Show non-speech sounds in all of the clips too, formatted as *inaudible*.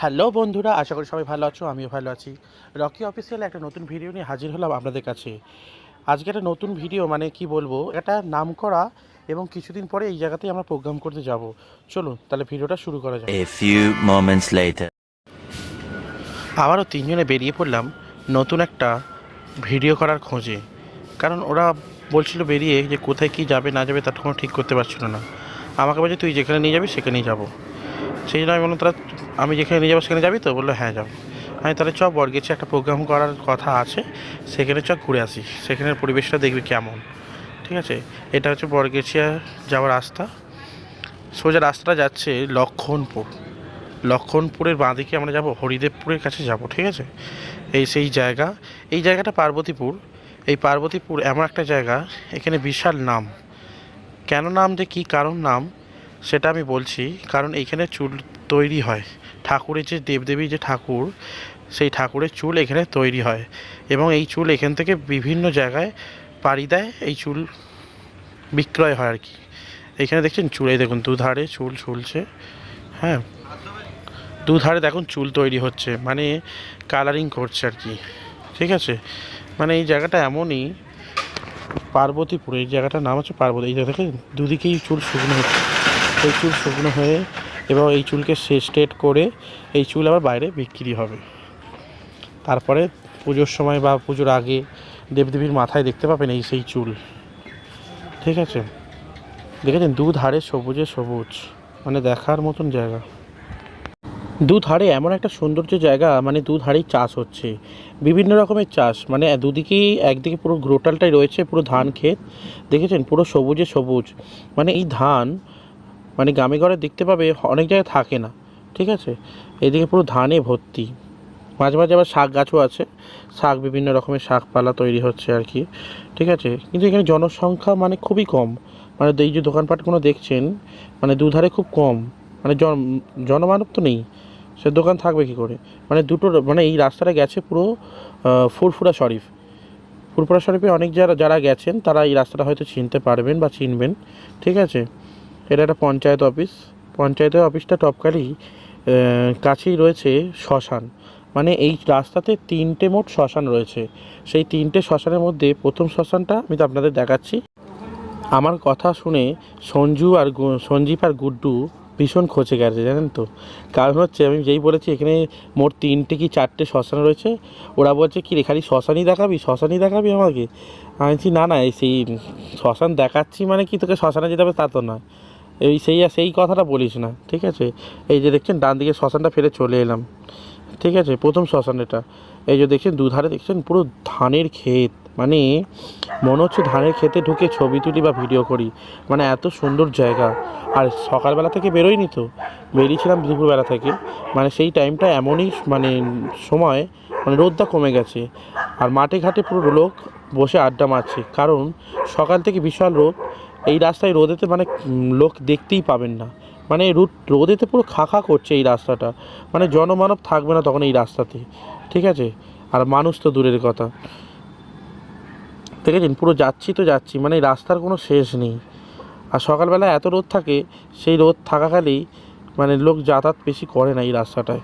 Hello বন্ধুরা আশা করি সবাই ভালো আছো আমিও ভালো আছি। রকি অফিসিয়াল একটা নতুন ভিডিও নিয়ে হাজির হলাম আপনাদের কাছে। আজকে একটা নতুন ভিডিও মানে কি বলব এটা নাম করা এবং কিছুদিন পরে এই জায়গাতেই আমরা প্রোগ্রাম করতে যাব। চলুন তাহলে ভিডিওটা শুরু করা যাক। Later. আবারও তিনজনে বেরিয়ে পড়লাম নতুন একটা ভিডিও করার খোঁজে। কারণ ওরা বলছিল বেরিয়ে যে কোথায় কি যাবে না যাবে তার কোনো ঠিক করতে পারছিল না। আমাকে বলছে তুই যেখানে নিয়ে যাবি সেখানেই যাব। সেই জন্য আমি বললাম তারা আমি যেখানে নিয়ে যাব সেখানে যাবি তো? বলল হ্যাঁ যাব। আমি তাহলে চ বরগেছে একটা প্রোগ্রাম করার কথা আছে, সেখানে চ ঘুরে আসি। সেখানের পরিবেশটা দেখবি কেমন। ঠিক আছে? এটা হচ্ছে বরগেছিয়া যাওয়ার রাস্তা। সোজা রাস্তাটা যাচ্ছে লক্ষণপুর। লক্ষণপুরের বাঁদিকে আমরা যাব, হরিদেবপুরের কাছে যাব, ঠিক আছে? এই সেই জায়গা। এই জায়গাটা পার্বতীপুর। এই পার্বতীপুর এমন একটা জায়গা, এখানে বিশাল নাম। কেন নাম যে কী কারণ নাম? সেটা আমি বলছি, কারণ এইখানে চুল তৈরি হয়। ঠাকুরের যে দেবদেবী যে ঠাকুর, সেই ঠাকুরের চুল এখানে তৈরি হয় এবং এই চুল এখান থেকে বিভিন্ন জায়গায় পাড়ি দেয়, এই চুল বিক্রয় হয় আর কি। এখানে দেখছেন চুল দেখুন দুধারে চুল ঝুলছে হ্যাঁ। দুধারে দেখুন চুল তৈরি হচ্ছে মানে কালারিং করছে আর কি, ঠিক আছে? মানে এই জায়গাটা এমনই পার্বতীপুর, এই জায়গাটার নাম হচ্ছে পার্বতী, এই জায়গা থেকে দুদিকেই চুল শুকনো হচ্ছে। এই চুল শুকনো হয়ে এবং এই চুলকে স্ট্রেট করে এই চুল আবার বাইরে বিক্রি হবে। তারপরে পুজোর সময় বা পুজোর আগে দেবদেবীর মাথায় দেখতে পাবেন এই সেই চুল। ঠিক আছে? দেখেছেন? দুধারে সবুজে সবুজ। মানে দেখার মতন জায়গা। দুধারে এমন একটা সৌন্দর্য জায়গা মানে দুধারেই চাষ হচ্ছে। বিভিন্ন রকমের চাষ। মানে দুদিকেই, একদিকে পুরো গ্রোটালটাই রয়েছে, পুরো ধান ক্ষেত। দেখেছেন? পুরো সবুজে সবুজ। মানে এই ধান মানে গ্রামে ঘরে দেখতে পাবে অনেক জায়গায় থাকে না, ঠিক আছে? এদিকে পুরো ধানে ভর্তি। মাঝে মাঝে আবার শাক গাছও আছে। শাক বিভিন্ন রকমের শাকপালা তৈরি হচ্ছে আর কি, ঠিক আছে? কিন্তু এখানে জনসংখ্যা মানে খুবই কম। মানে এই যে দোকানপাটগুলো দেখছেন মানে দুধারে খুব কম। মানে জন, জনমানব তো নেই। সে দোকান থাকবে কী করে? মানে দুটো মানে এই রাস্তাটা গেছে পুরো ফুরফুরা শরীফ। ফুরফুরা শরীফে অনেক যারা যারা গেছেন, তারা এই রাস্তাটা হয়তো চিনতে পারবেন বা চিনবেন, ঠিক আছে? এটা একটা পঞ্চায়েত অফিস। পঞ্চায়েতের অফিসটা টপকালি কাছেই রয়েছে শ্মশান। মানে এই রাস্তাতে তিনটে মোট শ্মশান রয়েছে। সেই তিনটে শ্মশানের মধ্যে প্রথম শ্মশানটা আমি তো আপনাদের দেখাচ্ছি। আমার কথা শুনে সঞ্জু আর সঞ্জীব আর গুড্ডু ভীষণ খচে গেছে, জানেন তো? কারণ হচ্ছে আমি যেই বলেছি, এখানে মোট তিনটে কি চারটে শ্মশান রয়েছে। ওরা বলছে, কি খালি শ্মশানই দেখাবি? শ্মশানই দেখাবি আমাকে? আমি না না, এই সেই শ্মশান দেখাচ্ছি মানে কি তোকে শ্মশানে যেতে হবে তা তো না এই সেই সেই কথাটা বলিস না, ঠিক আছে? এই যে দেখছেন, ডান দিকে শ্মশানটা ফেলে চলে এলাম, ঠিক আছে? প্রথম শ্মশান এটা। এই যে দেখছেন, দুধারে দেখছেন, পুরো ধানের ক্ষেত। মানে মনে হচ্ছে ধানের ক্ষেতে ঢুকে ছবি তুলি বা ভিডিও করি। মানে এত সুন্দর জায়গা। আর সকালবেলা থেকে বেরোয়নি তো? বেরিয়েছিলাম দুপুরবেলা থেকে। মানে সেই টাইমটা এমনই মানে সময় মানে রোদটা কমে গেছে। আর মাঠে ঘাটে পুরো লোক বসে আড্ডা মারছে। কারণ সকাল থেকে বিশাল রোদ। এই রাস্তায় রোদেতে মানে লোক দেখতেই পাবেন না। মানে রুট রোদেতে পুরো খা খা করছে এই রাস্তাটা। মানে জনমানব থাকবে না তখন এই রাস্তাতে। ঠিক আছে? আর মানুষ তো দূরের কথা। দেখেছেন? পুরো যাচ্ছি তো যাচ্ছি। মানে রাস্তার কোনো শেষ নেই। আর সকালবেলা এত রোদ থাকে, সেই রোদ থাকাকালেই মানে লোক যাতায়াত বেশি করে না এই রাস্তাটায়।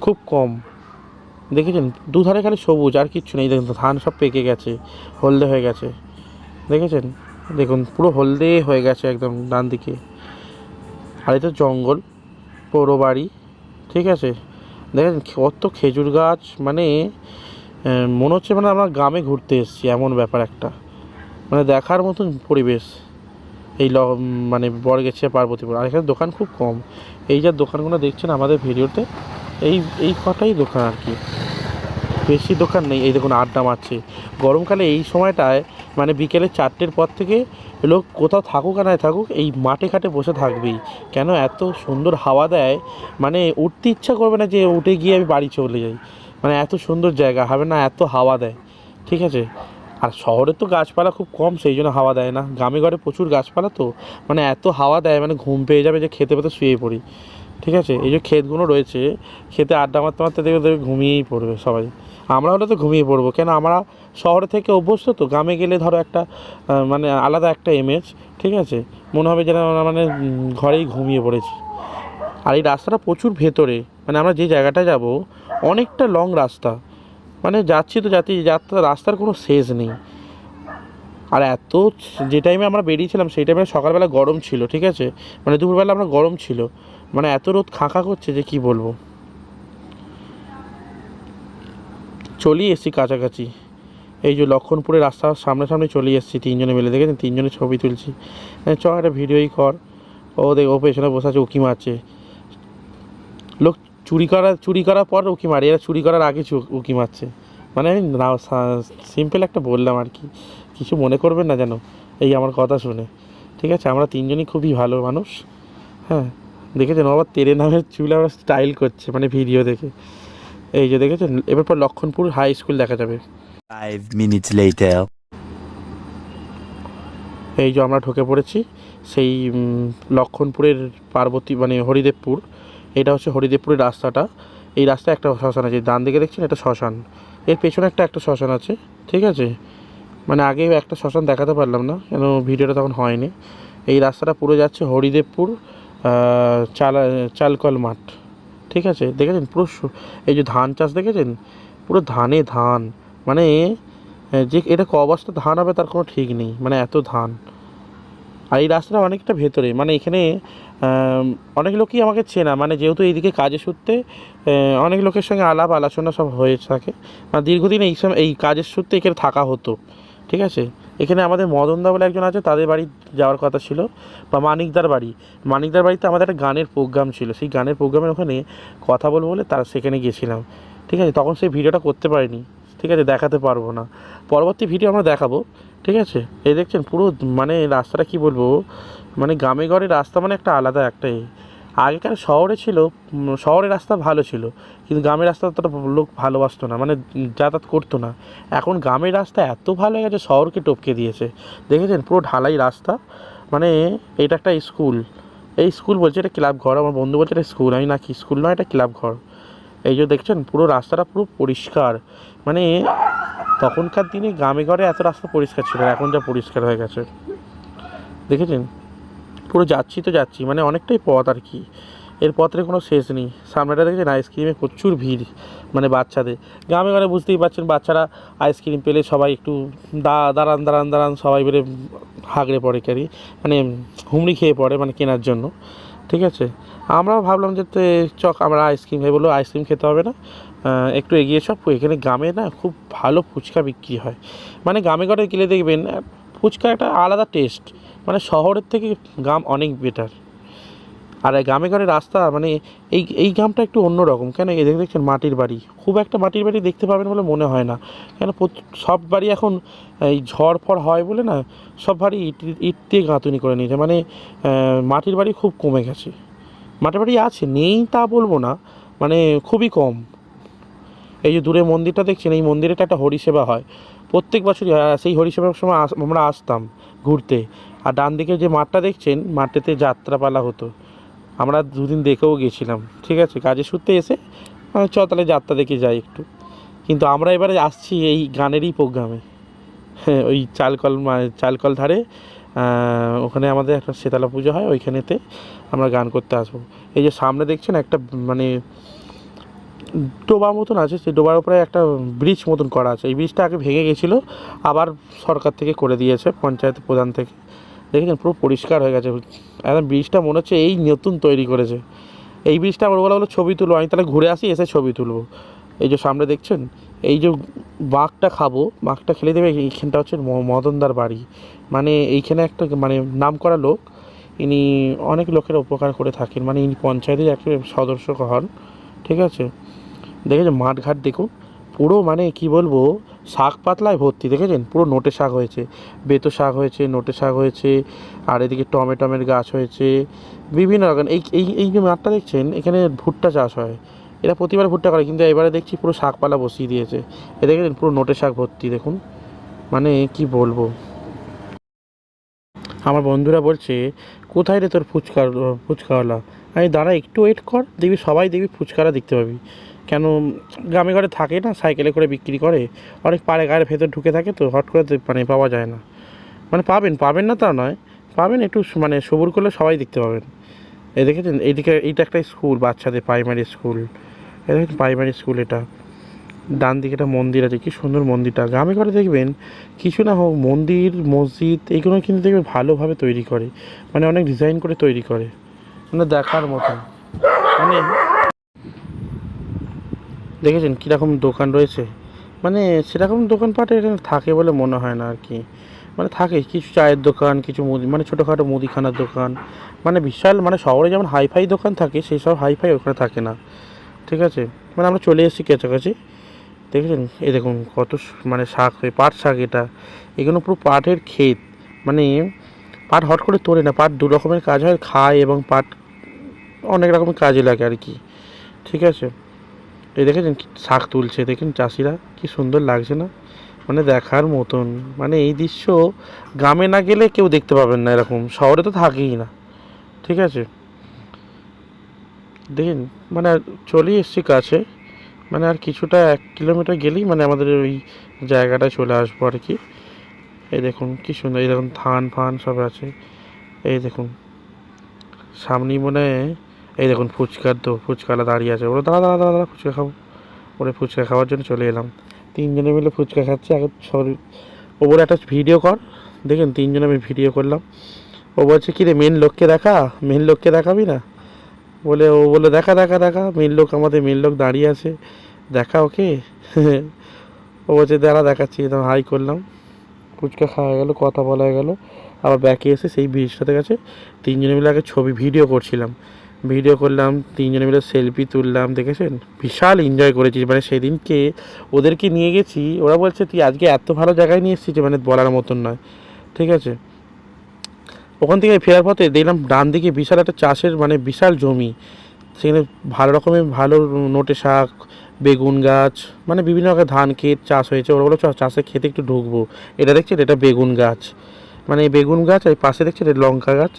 খুব কম। দেখেছেন? দুধারে খালি সবুজ, আর কিচ্ছু নেই। দেখুন ধান সব পেকে গেছে, হলদে হয়ে গেছে। দেখেছেন? দেখুন, পুরো হলদে হয়ে গেছে একদম ডান দিকে। আর এটা জঙ্গল পৌর বাড়ি, ঠিক আছে? দেখেন কত খেজুর গাছ মানে মনে হচ্ছে মানে আমরা গ্রামে ঘুরতে এসেছি, এমন ব্যাপার একটা। মানে দেখার মতন পরিবেশ এই ল মানে বরগেছিয়া পার্বতীপুর। আর এখানে দোকান খুব কম। এই যা দোকানগুলো দেখছেন আমাদের ভিডিওতে এই এই কটাই দোকান আর কি। বেশি দোকান নেই। এই দেখুন আড্ডা মারছে। গরমকালে এই সময়টায় মানে বিকেলে চারটের পর থেকে লোক কোথাও থাকুক আর নাই থাকুক, এই মাঠে ঘাটে বসে থাকবেই। কেন এত সুন্দর হাওয়া দেয়? মানে উঠতে ইচ্ছা করবে না যে উঠে গিয়ে আমি বাড়ি চলে যাই। মানে এত সুন্দর জায়গা, হবে না? এত হাওয়া দেয়। ঠিক আছে? আর শহরে তো গাছপালা খুব কম, সেই জন্য হাওয়া দেয় না। গ্রামে ঘরে প্রচুর গাছপালা তো। মানে এত হাওয়া দেয় মানে ঘুম পেয়ে যাবে যে খেতে পেতে শুয়ে পড়ি। ঠিক আছে? এই যে ক্ষেতগুলো রয়েছে খেতে আড্ডা মারতে মারতে দেখবে দেখবে ঘুমিয়েই পড়বে সবাই। আমরা হলে তো ঘুমিয়ে পড়ব। কেন? আমরা শহরে থেকে অভ্যস্ত তো। গ্রামে গেলে ধরো একটা মানে আলাদা একটা ইমেজ ঠিক আছে? মনে হবে যেন আমরা মানে ঘরেই ঘুমিয়ে পড়েছি। আর এই রাস্তাটা প্রচুর ভেতরে। মানে আমরা যে জায়গাটা যাব, অনেকটা লং রাস্তা। মানে যাচ্ছি তো যাচ্ছি, যাত্রা, রাস্তার কোনো শেষ নেই। আর এত যে টাইমে আমরা বেরিয়েছিলাম, সেই টাইমে সকালবেলা গরম ছিল, ঠিক আছে? মানে দুপুরবেলা আমরা গরম ছিল। মানে এত রোদ খাঁকা করছে যে কি বলব? চলেই এসছি কাছাকাছি। এই যে লক্ষণপুরের রাস্তার সামনে সামনে চলে এসেছি, তিনজনে মিলে দেখেছেন? তিনজনে ছবি তুলছি। চ একটা ভিডিওই কর। ও দেখ, ও পেছনে বসে আছে উকি মারছে? লোক চুরি করা চুরি করার পর উকি মারে? এরা চুরি করার আগে উকি মারছে? মানে আমি না সিম্পল একটা বললাম আর কি। কিছু মনে করবেন না যেন, এই আমার কথা শুনে। ঠিক আছে? আমরা তিনজনই খুবই ভালো মানুষ। হ্যাঁ? দেখেছেন ও আবার তেরে নামের চুল আবার স্টাইল করছে মানে ভিডিও দেখে। এই যে দেখেছেন এবার পর লক্ষণপুর হাই স্কুল দেখা যাবে. এই যে আমরা ঢুকে পড়েছি সেই লক্ষণপুরের পার্বতী মানে হরিদেবপুর। এটা হচ্ছে হরিদেবপুরের রাস্তাটা। এই রাস্তায় একটা শ্মশান আছে ডান দিকে দেখছেন এটা শ্মশান। এর পেছনে একটা একটা শ্মশান আছে ঠিক আছে? মানে আগে একটা শ্মশান দেখাতে পারলাম না কেন ভিডিওটা তখন হয়নি। এই রাস্তাটা পুরো যাচ্ছে হরিদেবপুর চালা, চালকল মাঠ। ঠিক আছে? দেখেছেন? পুরো এই যে ধান চাষ দেখেছেন? পুরো ধানে ধান। মানে যে এটা ক অবস্থা ধান হবে তার কোনো ঠিক নেই। মানে এত ধান। আর এই রাস্তাটা অনেকটা ভেতরে। মানে এখানে অনেক লোকই আমাকে চেনা। মানে যেহেতু এইদিকে কাজে সূত্রে অনেক লোকের সঙ্গে আলাপ আলোচনা সব হয়ে থাকে। মানে দীর্ঘদিন এই সময় এই কাজের সূত্রে এখানে থাকা হতো। ঠিক আছে? এখানে আমাদের মদনদা বলে একজন আছে, তাদের বাড়ি যাওয়ার কথা ছিল, বা মানিকদার বাড়ি। মানিকদার বাড়িতে আমাদের একটা গানের প্রোগ্রাম ছিল। সেই গানের প্রোগ্রামের ওখানে কথা বলব বলে তার সেখানে গেছিলাম। ঠিক আছে? তখন সেই ভিডিওটা করতে পারিনি। ঠিক আছে? দেখাতে পারব না। পরবর্তী ভিডিও আমরা দেখাবো। ঠিক আছে? এই দেখছেন, পুরো মানে রাস্তাটা কি বলব? মানে গ্রামে ঘরে রাস্তা মানে একটা আলাদা একটাই। আগেকার শহরে ছিল শহরের রাস্তা ভালো ছিল, কিন্তু গ্রামের রাস্তা ততটা লোক ভালোবাসতো না মানে যাতায়াত করতো না। এখন গ্রামের রাস্তা এত ভালো হয়ে গেছে, শহরকে টপকে দিয়েছে। দেখেছেন পুরো ঢালাই রাস্তা? মানে এটা একটা স্কুল। এই স্কুল বলছে এটা ক্লাব ঘর, আমার বন্ধু বলছে এটা স্কুল। আমি না, কি স্কুল নয়, এটা ক্লাব ঘর। এই যে দেখছেন, পুরো রাস্তাটা পুরো পরিষ্কার। মানে তখনকার দিনে গ্রামে ঘরে এত রাস্তা পরিষ্কার ছিল এখন যা পরিষ্কার হয়ে গেছে। দেখেছেন? পুরো যাচ্ছি তো যাচ্ছি মানে অনেকটাই পথ আর কি। এর পথের কোনো শেষ নেই। সামনেটা দেখছেন? আইসক্রিমে প্রচুর ভিড় মানে বাচ্চাদের। গ্রামে ঘরে বুঝতেই পারছেন, বাচ্চারা আইসক্রিম পেলে সবাই একটু দা, দাঁড়ান দাঁড়ান দাঁড়ান, সবাই বেড়ে হাগড়ে পড়ে কারি মানে হুমড়ি খেয়ে পড়ে মানে কেনার জন্য। ঠিক আছে? আমরাও ভাবলাম যে চক, আমরা আইসক্রিম খাই বলল আইসক্রিম খেতে হবে না। একটু এগিয়ে সব এখানে গ্রামে না খুব ভালো ফুচকা বিক্রি হয়। মানে গ্রামে ঘরে গেলে দেখবেন ফুচকা একটা আলাদা টেস্ট মানে শহরের থেকে গ্রাম অনেক বেটার আর গ্রামে ঘরে রাস্তা মানে এই এই গ্রামটা একটু অন্যরকম কেন? এই দেখে দেখছেন মাটির বাড়ি। খুব একটা মাটির বাড়ি দেখতে পাবেন বলে মনে হয় না। কেন? সব বাড়ি এখন এই ঝড় ফড় হয় বলে না, সব বাড়ি ইট ইট দিয়ে গাঁথুনি করে নিয়েছে। মানে মাটির বাড়ি খুব কমে গেছে। মাটির বাড়ি আছে, নেই তা বলব না। মানে খুবই কম। এই যে দূরে মন্দিরটা দেখছেন, এই মন্দিরেটা একটা হরিসেবা হয়। প্রত্যেক বছরই সেই হরিসেবার সময় আমরা আসতাম ঘুরতে। আর ডান দিকে যে মাঠটা দেখছেন, মাঠেতে যাত্রাপালা হতো। আমরা দুদিন দেখেও গেছিলাম, ঠিক আছে? কাজে সূত্রে এসে চ তাহলে যাত্রা দেখে যাই একটু। কিন্তু আমরা এবারে আসছি এই গানেরই প্রোগ্রামে। হ্যাঁ ওই চালকল চালকল ধারে ওখানে আমাদের একটা শীতলা পুজো হয়, ওইখানেতে আমরা গান করতে আসব। এই যে সামনে দেখছেন একটা মানে ডোবা মতন আছে, সেই ডোবার উপরে একটা ব্রিজ মতন করা আছে। এই ব্রিজটা আগে ভেঙে গেছিল, আবার সরকার থেকে করে দিয়েছে, পঞ্চায়েত প্রধান থেকে। দেখেছেন, পুরো পরিষ্কার হয়ে গেছে। একদম ব্রিজটা মনে হচ্ছে এই নতুন তৈরি করেছে। এই ব্রিজটা আমার বলা হলো ছবি তুলবো। আমি তাহলে ঘুরে আসি, এসে ছবি তুলবো। এই যে সামনে দেখছেন, এই যে বাঘটা খাব, বাঘটা খেলে দেবে, এইখানটা হচ্ছে মদনদার বাড়ি। মানে এইখানে একটা মানে নাম করা লোক, ইনি অনেক লোকের উপকার করে থাকেন। মানে ইনি পঞ্চায়েতের একটা সদস্য হন, ঠিক আছে? দেখেছেন, মাঠঘাট দেখুন। পুরো মানে কি বলব শাক পাতলায় ভর্তি, দেখেছেন? পুরো নোটে শাক হয়েছে। বেতো শাক হয়েছে, নোটে শাক হয়েছে, আর এদিকে টমেটমের গাছ হয়েছে, বিভিন্ন রকম। এই এই এই যে মাঠটা দেখছেন, এখানে ভুট্টা চাষ হয়। এরা প্রতিবার ভুট্টা করে, কিন্তু এবারে দেখছি পুরো শাকপালা বসিয়ে দিয়েছে। এ দেখেছেন? পুরো নোটে শাক ভর্তি, দেখুন। মানে কি বলব? আমার বন্ধুরা বলছে, কোথায় রে তোর ফুচকা ফুচকাওয়ালা? আমি দাঁড়া, একটু ওয়েট কর, দেখবি সবাই দেখবি ফুচকারা দেখতে পাবি। কেন গ্রামে ঘরে থাকে না, সাইকেলে করে বিক্রি করে, অনেক পাড়ে গায়ের ভেতর ঢুকে থাকে তো হট করে মানে পাওয়া যায় না। মানে পাবেন পাবেন না তা নয়, পাবেন একটু মানে সবুর করলে সবাই দেখতে পাবেন। এই দেখেছেন, এইদিকে এইটা একটা স্কুল বাচ্চাদের প্রাইমারি স্কুল এই দেখেন প্রাইমারি স্কুল এটা। ডান দিকে একটা মন্দির আছে, কী সুন্দর মন্দিরটা। গ্রামে ঘরে দেখবেন, কিছু না হোক, মন্দির, মসজিদ এইগুলো কিন্তু দেখবেন ভালোভাবে তৈরি করে। মানে অনেক ডিজাইন করে তৈরি করে। মানে দেখার মতন মানে দেখেছেন কীরকম দোকান রয়েছে? মানে সেরকম দোকানপাট এখানে থাকে বলে মনে হয় না আর কি। মানে থাকে, কিছু চায়ের দোকান, কিছু মুদি মানে ছোটোখাটো মুদিখানার দোকান। মানে বিশাল মানে শহরে যেমন হাইফাই দোকান থাকে, সেই সব হাইফাই ওখানে থাকে না। ঠিক আছে? মানে আমরা চলে এসেছি কাছাকাছি। দেখেছেন? এই দেখুন কত মানে শাক পাট শাক এটা। এগুলো পুরো পাটের ক্ষেত। মানে পাট হট করে তোলে না, পাট দু রকমের কাজ হয়, খায় এবং পাট অনেক রকম কাজে লাগে আর কি। ঠিক আছে? এই দেখেছেন শাক তুলছে, দেখেন চাষিরা কি সুন্দর লাগছে না? মানে দেখার মতন মানে এই দৃশ্য গ্রামে না গেলে কেউ দেখতে পাবেন না এরকম, শহরে তো থাকেই না। ঠিক আছে? দেখেন মানে চলেই এসছি কাছে মানে আর কিছুটা এক কিলোমিটার গেলেই মানে আমাদের ওই জায়গাটা চলে আসব আর কি। এই দেখুন কি সুন্দর, এই দেখুন ধান ফান সব আছে। এই দেখুন, সামনেই মনে হয় এই দেখুন ফুচকার তো ফুচকালা দাঁড়িয়ে আছে। ওরা দাঁড়া দাঁড়া দাঁড়া, ফুচকা খাব। ওরে ফুচকা খাওয়ার জন্য চলে এলাম। তিনজনে মিলে ফুচকা খাচ্ছে। আগে সরি, ও বলে, একটা ভিডিও কর। দেখেন, তিনজনে আমি ভিডিও করলাম। ও বলছে, কি রে মেন লোককে দেখা? মেন লোককে দেখাবি না? বলে, ও বলে, দেখা দেখা দেখা। মেন লোক আমাদের মেন লোক দাঁড়িয়ে আছে। দেখা ওকে? ও বলছে, দাঁড়া, দেখাচ্ছি। তখন হাই করলাম। ফুচকা খাওয়া গেলো, কথা বলা গেল। আবার ব্যাকে এসে সেই ব্রিজটাতে গেছে। তিনজনে মিলে আগে ছবি ভিডিও করছিলাম। ভিডিও করলাম তিনজনে মিলে সেলফি তুললাম দেখেছেন? বিশাল এনজয় করেছি মানে সেদিনকে ওদেরকে নিয়ে গেছি ওরা বলছে তুই আজকে এত ভালো জায়গায় নিয়ে এসেছিস মানে বলার মতন নয়। ঠিক আছে? ওখান থেকে ফেরার পথে দেখলাম ডান দিকে বিশাল একটা চাষের মানে বিশাল জমি। সেখানে ভালো রকমের ভালো নোটে শাক বেগুন গাছ মানে বিভিন্ন রকমের ধান ক্ষেত চাষ হয়েছে। ওরা বলো "চ, চাষের খেতে একটু ঢুকবো। এটা দেখছেন? এটা বেগুন গাছ। মানে এই বেগুন গাছ আর পাশে দেখছেন? এটা লঙ্কা গাছ।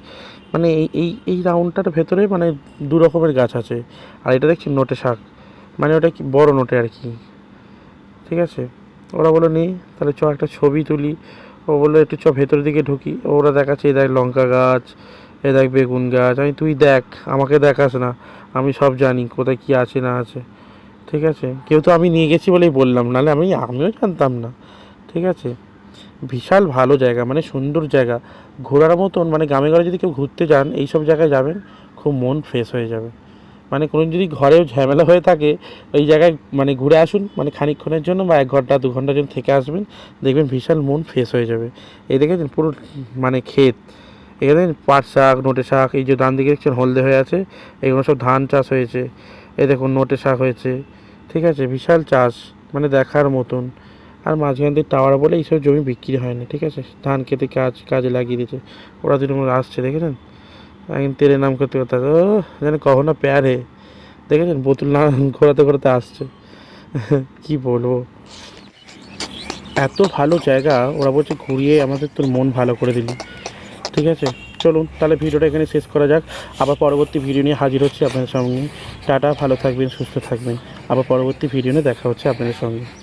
মানে এই এই এই রাউন্ডটার ভেতরে মানে দু রকমের গাছ আছে। আর এটা দেখছি নোটে শাক। মানে ওটা কি বড় নোটে আর কি। ঠিক আছে? ওরা বলল নি, তাহলে চ একটা ছবি তুলি। ও বলল, একটু চ, ভেতরের দিকে ঢুকি। ওরা দেখাচ্ছে এই দেখ লঙ্কা গাছ, এ দেখ বেগুন গাছ। আমি, তুই দেখ, আমাকে দেখাস না। আমি সব জানি, কোথায় কি আছে না আছে। ঠিক আছে? কেউ তো আমি নিয়ে গেছি বলেই বললাম। নাহলে আমি, আমিও জানতাম না। ঠিক আছে? বিশাল ভালো জায়গা মানে সুন্দর জায়গা। ঘোরার মতন মানে গ্রামে ঘরে যদি কেউ ঘুরতে যান এই সব জায়গায় যাবেন, খুব মন ফ্রেশ হয়ে যাবে। মানে কোনো যদি ঘরেও ঝামেলা হয়ে থাকে, ওই জায়গায় মানে ঘুরে আসুন মানে খানিকক্ষণের জন্য বা এক ঘণ্টা, দু ঘণ্টার জন্য থেকে আসবেন, দেখবেন বিশাল মন ফ্রেশ হয়ে যাবে। এই দেখেছেন পুরো মানে ক্ষেত। এখানে পাট শাক, নোটে শাক, এই যে ডান দিকে দেখছেন হলদে হয়ে আছে, এগুলো সব ধান চাষ হয়েছে। এই দেখুন, নোটে শাক হয়েছে। ঠিক আছে, বিশাল চাষ মানে দেখার মতন। আর মাঝখান দিয়ে টাওয়ার বলে এইসব জমি বিক্রি হয় না ঠিক আছে? ধান খেতে কাজ, কাজে লাগিয়ে দিয়েছে। ওরা মনে আসছে, দেখেছেন? একদিন তেলে নাম করতে করতে ও যেন কখনো প্যার হে। দেখেছেন? বোতল না, ঘোরাতে ঘোরাতে আসছে। *laughs* কি বলব? এত ভালো জায়গা, ওরা বলছে ঘুরিয়ে আমাদের তোর মন ভালো করে দিলি। ঠিক আছে? চলুন, তাহলে ভিডিওটা এখানে শেষ করা যাক। আবার পরবর্তী ভিডিও নিয়ে হাজির হচ্ছে আপনাদের সঙ্গে। টাটা, ভালো থাকবেন, সুস্থ থাকবেন। আবার পরবর্তী ভিডিও নিয়ে দেখা হচ্ছে আপনাদের সঙ্গে।